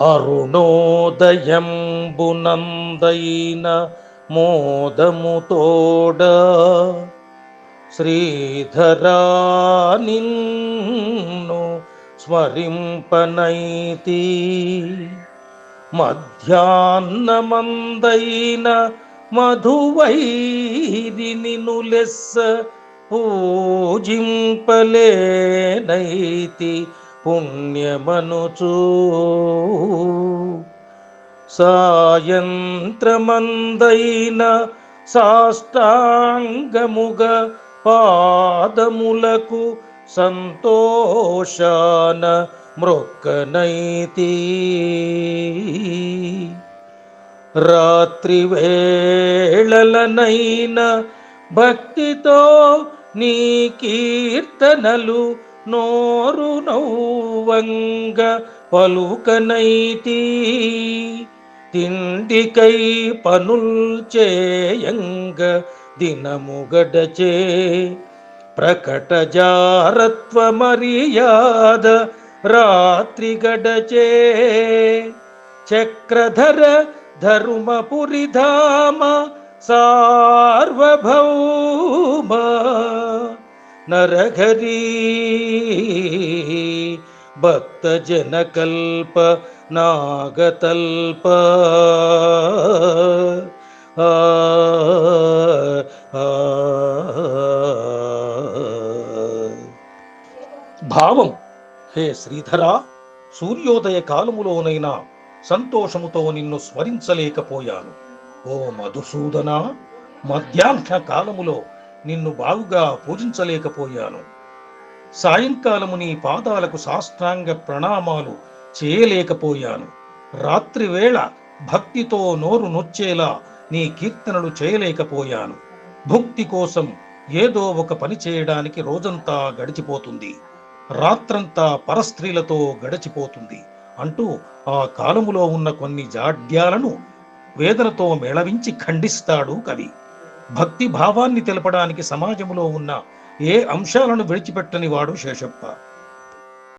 అరుణోదయంబునందైన మోదముతోడ శ్రీధరా స్మరింపనైతి మధ్యాహ్నమందైన మధువైరి నిను లెస్స పూజింపలేనైతి పుణ్యమనుచూ. సాయంత్రమందైన సాష్టాంగముగ పాదములకు సంతోషాన మృక్కనైతి. రాత్రి వేళలనైన భక్తితో నీ కీర్తనలు నోరు నౌవంగ పలుకనైతి. తిండికై పనుల్ చేయంగ దినము గడచే. ప్రకట జారత్వ మర్యాద రాత్రి గడచే. చక్రధర ధర్మపురిధామ సార్వభౌ నరఘరీ భక్తజనకల్ప నాగతల్ప ఆ, భావం హే శ్రీధరా సూర్యోదయ కాలములోనైనా సంతోషముతో నిన్ను స్మరించలేకపోయాను. ఓ మధుసూదన మధ్యాహ్న కాలములో నిన్ను బాగుగా పూజించలేకపోయాను. సాయంకాలము నీ పాదాలకు సాష్టాంగ ప్రణామాలు చేయలేకపోయాను. రాత్రివేళ భక్తితో నోరు నొచ్చేలా నీ కీర్తనలు చేయలేకపోయాను. భుక్తి కోసం ఏదో ఒక పని చేయడానికి రోజంతా గడిచిపోతుంది. రాత్రంతా పరస్త్రీలతో గడిచిపోతుంది. అంటూ ఆ కాలములో ఉన్న కొన్ని జాడ్యాలను వేదనతో మేళవించి ఖండిస్తాడు కవి. భక్తి భావాన్ని తెలపడానికి సమాజంలో ఉన్న ఏ అంశాలను విడిచిపెట్టని వాడు శేషప్ప.